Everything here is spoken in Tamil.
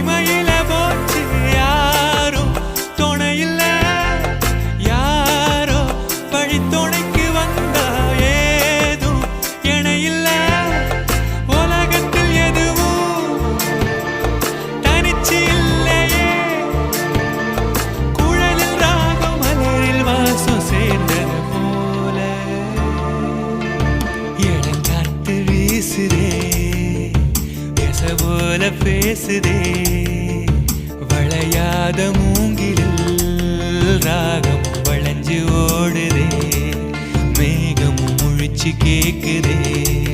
தனிமையில போச்சு யாரும் துணையில்ல யாரோ வழித்துணை போல பேசுதே. வளையாத மூங்கிலில் ராகம் வளைஞ்சு ஓடுதே. மேகமும் முழிச்சு கேட்குதே